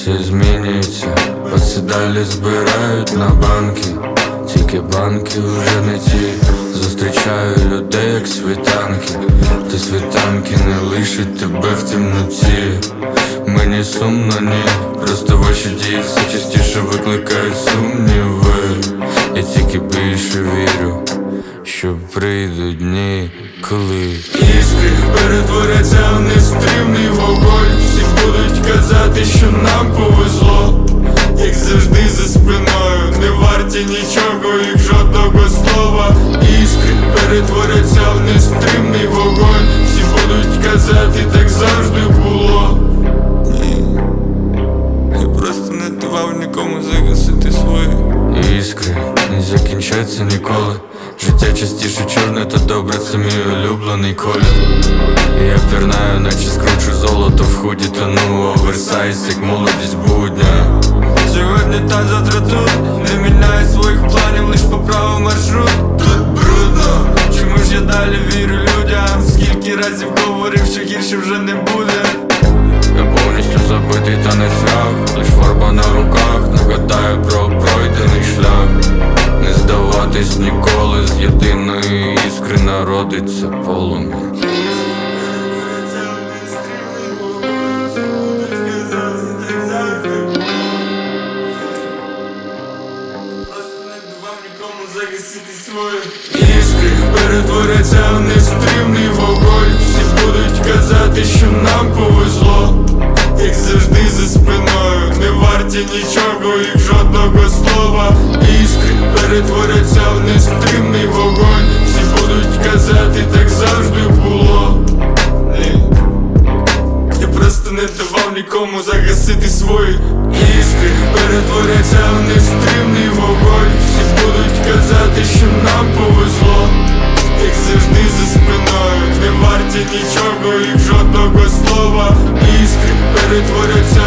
все змінюється, паси далі збирають на банки, тільки банки вже не ті. Зустрічаю людей, як світанки, та світанки не лишать тебе в темноті. Мені сумно, ні, просто ваші дії все частіше викликають сумніви. Я тільки більше вірю, що прийдуть дні, коли іскри перетворяться в нестримний вогонь. Іскри перетворяться в нестримний вогонь. Всі будуть казати, так завжди було. Ні. Я просто не давав нікому загасити свої іскри не закінчаться ніколи. Життя частіше чорне та добре, це мій улюблений колір. Я пірнаю, наче скручу золото в худі, тону оверсайз, як молодість будня. Сьогодні та завтра тут не міняю здаватись ніколи з єдиної іскри народиться полум'я. Іскри перетворяться в нестримний вогонь. Всі будуть казати, що нам повезло. Як завжди за спиною. Не варті нічого, їх жодного слова Іскри перетворяться в нестримний вогонь. Всі будуть казати, так завжди було. Я просто не давав нікому загасити свої іскри Перетворяться в нестримний вогонь. Всі будуть казати, що нам повезло. Як завжди за спиною. Не варті нічого, їх жодного слова. Іскри. Перетворяться